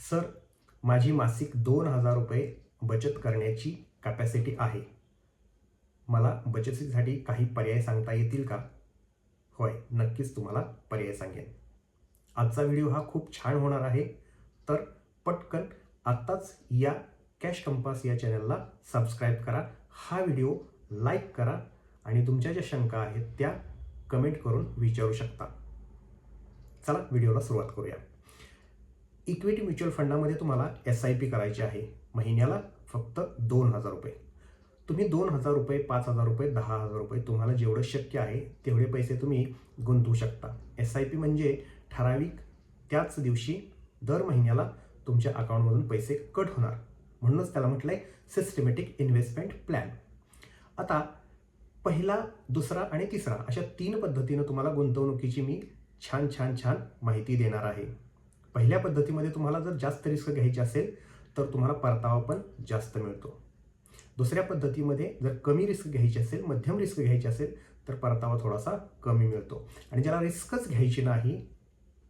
Sir माझी मासिक दोन हजार रुपये बचत करण्याची कॅपॅसिटी आहे. मला बचतीसाठी काही पर्याय सांगता येतील का? होय नक्कीच तुम्हाला पर्याय सांगेन. आजचा व्हिडिओ हा खूप छान होणार आहे तर पटकन आत्ताच या कॅश कंपास या चॅनलला सबस्क्राईब करा. हा व्हिडिओ लाईक करा आणि तुमच्या ज्या शंका आहेत त्या कमेंट करून विचारू शकता. चला व्हिडिओला सुरुवात करूया. इक्विटी म्युच्युअल फंडामध्ये तुम्हाला एस आय पी करायची आहे. महिन्याला फक्त दोन हजार रुपये. तुम्ही दोन हजार रुपये पाच हजार रुपये दहा हजार रुपये तुम्हाला जेवढं शक्य आहे तेवढे पैसे तुम्ही गुंतवू शकता. एस आय पी म्हणजे ठराविक त्याच दिवशी दर महिन्याला तुमच्या अकाउंटमधून पैसे कट होणार. म्हणूनच त्याला म्हटलं आहे सिस्टमॅटिक इन्व्हेस्टमेंट प्लॅन आता पहिला दुसरा आणि तिसरा अशा तीन पद्धतीनं तुम्हाला गुंतवणुकीची मी छान छान छान माहिती देणार आहे. पहिल्या पद्धतीमध्ये तुम्हाला जर जास्त रिस्क घ्यायची असेल तर तुम्हाला परतावा पण जास्त मिळतो. दुसऱ्या पद्धतीमध्ये जर कमी रिस्क घ्यायची असेल मध्यम रिस्क घ्यायची असेल तर परतावा थोडासा कमी मिळतो. आणि ज्याला रिस्कच घ्यायची नाही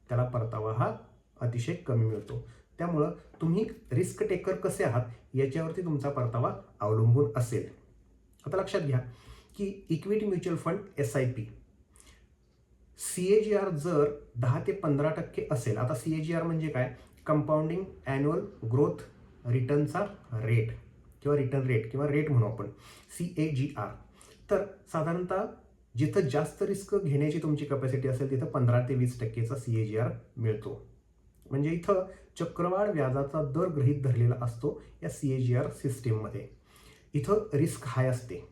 त्याला परतावा हा अतिशय कमी मिळतो. त्यामुळं तुम्ही रिस्क टेकर कसे आहात याच्यावरती तुमचा परतावा अवलंबून असेल. आता लक्षात घ्या की equity mutual fund S I P. C A G R जर दहा ते पंधरा टक्के असेल आता सी ए जी आर म्हणजे काय? कंपाऊंडिंग ॲन्युअल ग्रोथ रिटर्नचा रेट किंवा रिटर्न रेट किंवा रेट म्हणू आपण सी ए जी आर तर साधारणतः जिथं जास्त रिस्क घेण्याची तुमची कपॅसिटी असेल तिथं पंधरा ते वीस टक्केचा सी ए जी आर मिळतो. म्हणजे इथं चक्रवाढ व्याजाचा दर गृहीत धरलेला असतो या सी ए जी आर सिस्टीममध्ये इथं रिस्क हाय असते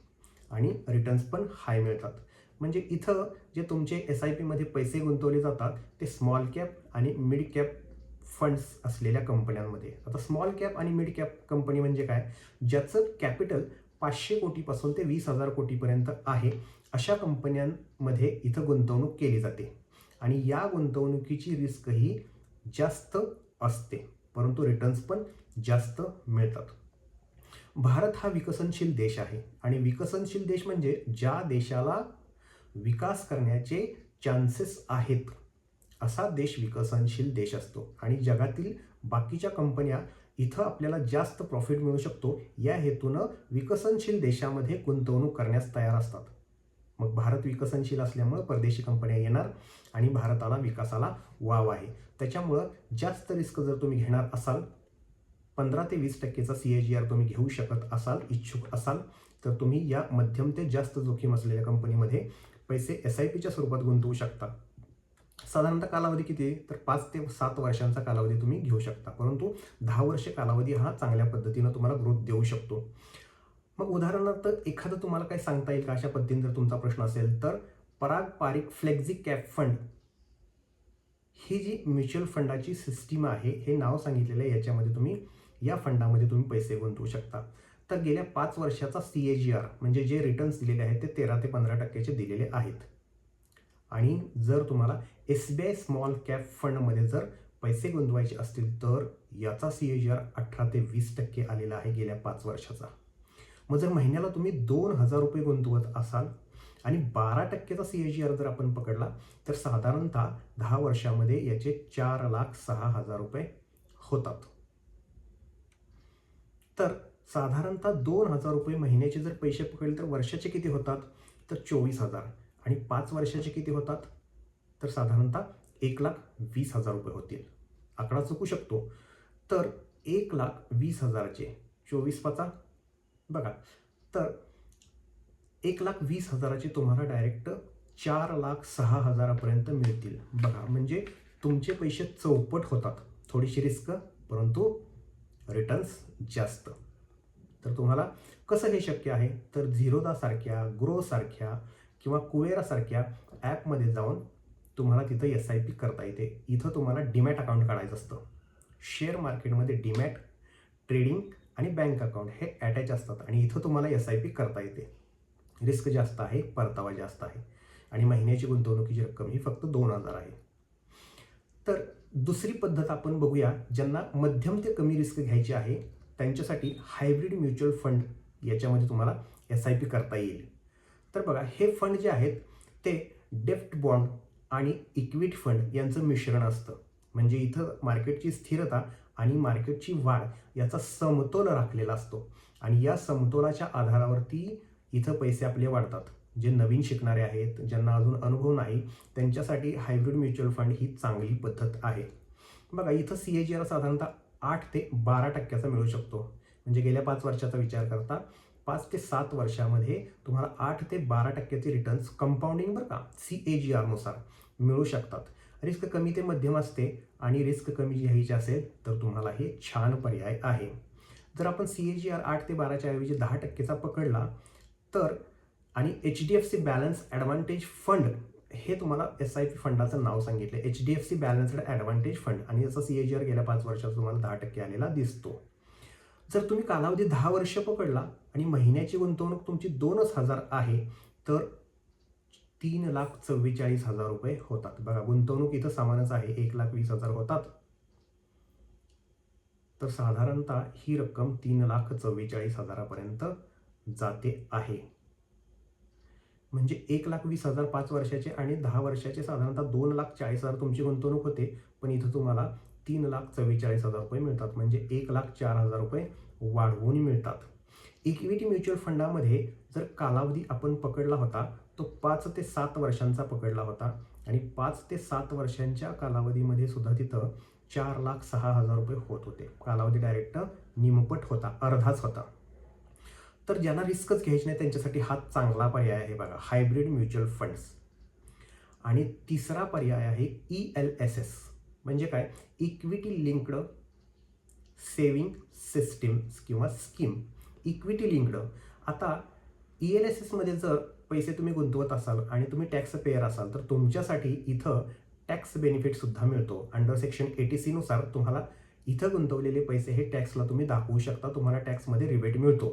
आणि रिटर्न्स पण हाय मिळतात. म्हणजे इथं जे तुमचे एस आय पीमध्ये पैसे गुंतवले जातात ते स्मॉल कॅप आणि मिड कॅप फंड्स असलेल्या कंपन्यांमध्ये. आता स्मॉल कॅप आणि मिड कॅप कंपनी म्हणजे काय? ज्याचं कॅपिटल पाचशे कोटीपासून ते वीस हजार कोटीपर्यंत आहे अशा कंपन्यांमध्ये इथं गुंतवणूक केली जाते. आणि या गुंतवणुकीची रिस्कही जास्त असते परंतु रिटर्न्स पण जास्त मिळतात. भारत हा विकसनशील देश आहे. आणि विकसनशील देश म्हणजे ज्या देशाला विकास करण्याचे चान्सेस आहेत. असा देश विकसनशील देश असतो. आणि जगातील बाकीच्या कंपन्या इथं आपल्याला जास्त प्रॉफिट मिळू शकतो. या हेतूनं विकसनशील देशामध्ये गुंतवणूक करण्यास तयार असतात. मग भारत विकसनशील असल्यामुळं परदेशी कंपन्या येणार आणि भारताला विकासाला वाव आहे. त्याच्यामुळं जास्त रिस्क जर तुम्ही घेणार असाल पंधरा ते वीस टक्केचा सी ए जी आर तुम्ही घेऊ शकत असाल इच्छुक असाल तर तुम्ही या मध्यम ते जास्त जोखीम असलेल्या कंपनीमध्ये पैसे एस आय पीच्या स्वरूपात गुंतवू शकता. साधारणतः कालावधी किती आहे? तर पाच ते सात वर्षांचा कालावधी तुम्ही घेऊ शकता. परंतु दहा वर्षे कालावधी हा चांगल्या पद्धतीनं तुम्हाला ग्रोथ देऊ शकतो. मग उदाहरणार्थ एखादं तुम्हाला काय सांगता येईल का? अशा पद्धतीने जर तुमचा प्रश्न असेल तर Parag Parikh flexi cap fund ही जी म्युच्युअल फंडाची सिस्टीम आहे हे नाव सांगितलेलं आहे याच्यामध्ये तुम्ही या फंडामध्ये तुम्ही पैसे गुंतवू शकता. तर गेल्या पाच वर्षाचा सी ए जी आर म्हणजे जे रिटर्न्स दिलेले आहेत ते तेरा ते पंधरा टक्क्याचे दिलेले आहेत. आणि जर तुम्हाला S B I small cap फंडमध्ये जर पैसे गुंतवायचे असतील तर याचा सी ए जी आर अठरा ते वीस टक्के आलेला आहे गेल्या पाच वर्षाचा. मग जर महिन्याला तुम्ही दोन हजार रुपये गुंतवत असाल आणि बारा टक्केचा सी ए जी आर जर आपण पकडला तर साधारणतः दहा वर्षामध्ये याचे चार लाख सहा हजार रुपये होतात. तर साधारणतः दोन हजार रुपये महिन्याचे जर पैसे पकडले तर वर्षाचे किती होतात? तर चोवीस हजार. आणि पाच वर्षाचे किती होतात? तर साधारणतः एक लाख वीस हजार रुपये होतील. आकडा चुकू शकतो. तर एक लाख वीस हजाराचे. चोवीस पाचा. बघा. तर एक लाख वीस हजाराचे तुम्हाला डायरेक्ट चार लाख सहा हजारापर्यंत मिळतील. बघा म्हणजे तुमचे पैसे चौपट होतात. थोडीशी रिस्क परंतु रिटर्न्स जास्त. तर तुम्हाला कसं हे शक्य आहे? तर झिरोदासारख्या ग्रोसारख्या किंवा कुवेरासारख्या ॲपमध्ये जाऊन तुम्हाला तिथं एस आय पी करता येते. इथं तुम्हाला डीमॅट अकाउंट काढायचं असतं. शेअर मार्केटमध्ये डीमॅट ट्रेडिंग आणि बँक अकाउंट हे अटॅच असतात आणि इथं तुम्हाला एस आय पी करता येते. रिस्क जास्त आहे परतावा जास्त आहे आणि महिन्याची गुंतवणुकीची रक्कम ही फक्त दोन हजार आहे. तर दुसरी पद्धत आपण बघूया ज्यांना मध्यम ते कमी रिस्क घ्यायची आहे. त्यांच्यासाठी हायब्रिड म्युच्युअल फंड याच्यामध्ये तुम्हाला एस आय पी करता येईल. तर बघा हे फंड जे आहेत ते डेफ्ट बॉन्ड आणि इक्विट फंड यांचं मिश्रण असतं. म्हणजे इथं मार्केटची स्थिरता आणि मार्केटची वाढ याचा समतोल राखलेला असतो. आणि या समतोलाच्या आधारावरती इथं पैसे आपले वाढतात. जे नवीन शिकणारे आहेत ज्यांना अजून अनुभव नाही त्यांच्यासाठी हायब्रिड म्युच्युअल फंड ही चांगली पद्धत आहे. बघा इथं सी ए जी आर साधारणतः आठ ते बारा टक्क्याचा मिळू शकतो. म्हणजे गेल्या पाच वर्षाचा विचार करता पाच ते सात वर्षामध्ये तुम्हाला आठ ते बारा टक्क्याचे रिटर्न्स कंपाऊंडिंग बरं का सी ए जी आरनुसार मिळू शकतात. रिस्क कमी ते मध्यम असते आणि रिस्क कमी घ्यायची असेल तर तुम्हाला हे छान पर्याय आहे. जर आपण सी ए जी आर आठ ते बाराच्या ऐवजी दहा टक्केचा पकडला तर आणि H D F C balance advantage fund हे तुम्हाला एस आय पी फंडाचं नाव सांगितलं H D F C balanced advantage fund आणि याचा सी एच आर गेल्या पाच वर्षात तुम्हाला दहा टक्के आलेला दिसतो. जर तुम्ही कालावधी दहा वर्ष पकडला आणि महिन्याची गुंतवणूक तुमची दोनच हजार आहे तर तीन लाख चव्वेचाळीस हजार रुपये होतात. बघा गुंतवणूक इथं समानच आहे. एक लाख वीस हजार होतात. तर साधारणतः ही रक्कम तीन लाख चव्वेचाळीस हजारापर्यंत जाते आहे. म्हणजे एक लाख वीस हजार पाच वर्षाचे आणि दहा वर्षाचे साधारणतः दोन लाख चाळीस हजार तुमची गुंतवणूक होते. पण इथं तुम्हाला तीन लाख चव्वेचाळीस हजार रुपये मिळतात. म्हणजे एक लाख चार हजार रुपये वाढवून मिळतात. इक्विटी म्युच्युअल फंडामध्ये जर कालावधी आपण पकडला होता तो पाच ते सात वर्षांचा पकडला होता. आणि पाच ते सात वर्षांच्या कालावधीमध्ये सुद्धा तिथं चार लाख सहा हजार रुपये होत होते. कालावधी डायरेक्ट निमपट होता अर्धाच होता. तर ज्यांना रिस्कच घ्यायची नाही त्यांच्यासाठी हा चांगला पर्याय आहे बघा हायब्रिड म्युच्युअल फंड्स. आणि तिसरा पर्याय आहे ई एल एस एस म्हणजे काय? इक्विटी लिंक्ड सेविंग सिस्टीम्स किंवा स्कीम. Equity linked. आता ई एल एस एसमध्ये जर पैसे तुम्ही गुंतवत असाल आणि तुम्ही टॅक्स पेअर असाल तर तुमच्यासाठी इथं टॅक्स बेनिफिटसुद्धा मिळतो. अंडर सेक्शन एटी सीनुसार तुम्हाला इथं गुंतवलेले पैसे हे टॅक्सला तुम्ही दाखवू शकता तुम्हाला टॅक्समध्ये रिबेट मिळतो.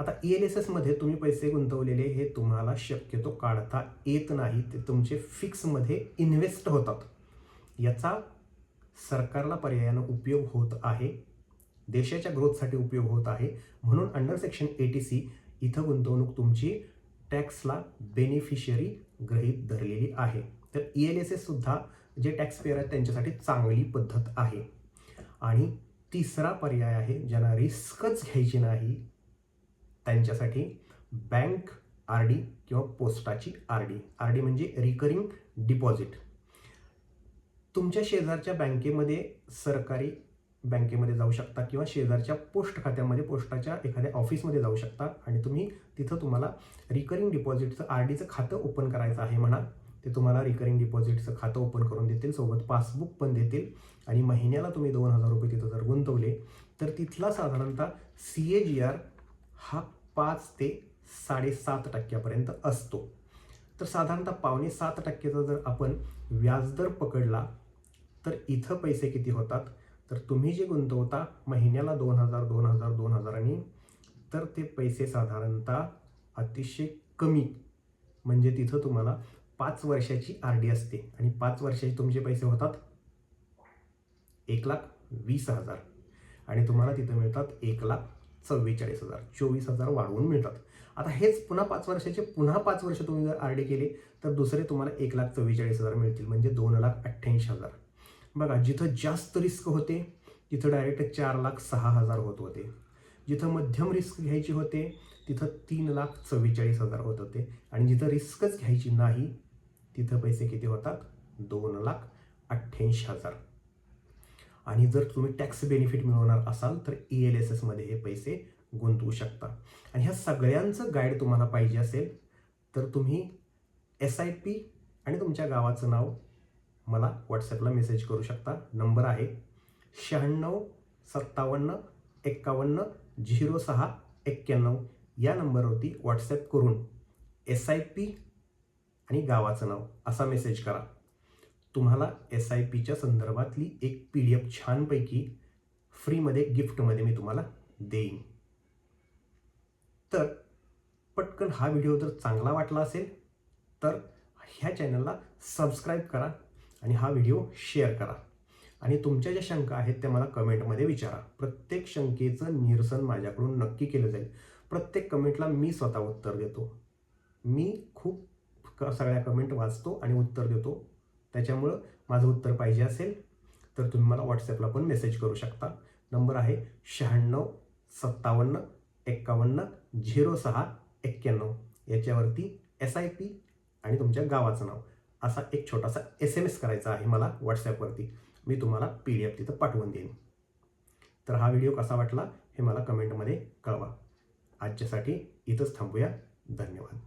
आता ई एल एस एसमध्ये तुम्ही पैसे गुंतवलेले हे तुम्हाला शक्यतो काढता येत नाही. ते तुमचे फिक्समध्ये इन्व्हेस्ट होतात. याचा सरकारला पर्यायानं उपयोग होत आहे. देशाच्या ग्रोथसाठी उपयोग होत आहे. म्हणून अंडर सेक्शन एटी सी इथं गुंतवणूक तुमची टॅक्सला बेनिफिशियरी गृहीत धरलेली आहे. तर ई एल एस एससुद्धा जे टॅक्स पेअर आहेत त्यांच्यासाठी चांगली पद्धत आहे. आणि तिसरा पर्याय आहे ज्यांना रिस्कच घ्यायची नाही त्यांच्यासाठी बँक आर डी किंवा पोस्टाची आर डी. आर डी म्हणजे रिकरिंग डिपॉझिट तुमच्या शेजारच्या बँकेमध्ये सरकारी बँकेमध्ये जाऊ शकता किंवा शेजारच्या पोस्ट खात्यामध्ये पोस्टाच्या एखाद्या ऑफिसमध्ये जाऊ शकता आणि तुम्ही तिथं तुम्हाला रिकरिंग डिपॉझिटचं आर डीचं खातं ओपन करायचं आहे म्हणा. ते तुम्हाला रिकरिंग डिपॉझिटचं खातं ओपन करून देतील सोबत पासबुक पण देतील आणि महिन्याला तुम्ही दोन हजार रुपये तिथं जर गुंतवले तर तिथला साधारणतः सी ए जी आर हा पाच ते साडेसात टक्क्यापर्यंत असतो. तर साधारणतः पावणे सात टक्क्याचा जर आपण व्याजदर पकडला तर इथं पैसे किती होतात? तर तुम्ही जे गुंतवता महिन्याला दोन हजार दोन हजार दोन हजारांनी तर ते पैसे साधारणतः अतिशय कमी. म्हणजे तिथं तुम्हाला पाच वर्षाची आर डी असते. आणि पाच वर्षाचे तुमचे पैसे होतात एक लाख वीस हजार. आणि तुम्हाला तिथं मिळतात एक लाख चव्वेचाळीस हजार चोवीस हजार वाढवून मिळतात. आता हेच पुन्हा पाच वर्षाचे पुन्हा पाच वर्ष तुम्ही जर आर डी केले तर दुसरे तुम्हाला एक लाख चव्वेचाळीस हजार मिळतील म्हणजे दोन लाख अठ्ठ्याऐंशी हजार. बघा जिथं जास्त रिस्क होते तिथं डायरेक्ट चार लाख सहा हजार होत होते. जिथं मध्यम रिस्क घ्यायची होते तिथं तीन लाख चव्वेचाळीस हजार होत होते. आणि जिथं रिस्कच घ्यायची नाही तिथं पैसे किती होतात? दोन लाख अठ्ठ्याऐंशी हजार. आणि जर तुम्ही टॅक्स बेनिफिट मिळवणार असाल तर ई एल एस एसमध्ये हे पैसे गुंतवू शकता. आणि ह्या सगळ्यांचं गाईड तुम्हाला पाहिजे असेल तर तुम्ही एस आय पी आणि तुमच्या गावाचं नाव मला व्हॉट्सॲपला मेसेज करू शकता. नंबर आहे शहाण्णव सत्तावन्न एक्कावन्न झिरो सहा एक्क्याण्णव. या नंबरवरती व्हॉट्सॲप करून एस आय पी आणि गावाचं नाव असा मेसेज करा. तुम्हाला एस आय पीच्या संदर्भातली एक पी डी एफ छानपैकी फ्रीमध्ये गिफ्टमध्ये मी तुम्हाला देईन. तर पटकन हा व्हिडिओ जर चांगला वाटला असेल तर ह्या चॅनलला सबस्क्राईब करा आणि हा व्हिडिओ शेअर करा. आणि तुमच्या ज्या शंका आहेत त्या मला कमेंटमध्ये विचारा. प्रत्येक शंकेचं निरसन माझ्याकडून नक्की केलं जाईल. प्रत्येक कमेंटला मी स्वतः उत्तर देतो. मी खूप क सगळ्या कमेंट वाचतो आणि उत्तर देतो. त्याच्यामुळं माझं उत्तर पाहिजे असेल तर तुम्ही मला व्हॉट्सॲपला पण मेसेज करू शकता. नंबर आहे शहाण्णव सत्तावन्न एक्कावन्न झिरो सहा एक्क्याण्णव. याच्यावरती एस आय पी आणि तुमच्या गावाचं नाव. असा एक छोटासा एस एम एस करायचा आहे मला व्हॉट्सॲपवरती मी तुम्हाला पी डी एफ तिथं पाठवून देईन. तर हा व्हिडिओ कसा वाटला हे मला कमेंटमध्ये कळवा. आजच्यासाठी इथंच थांबूया. धन्यवाद.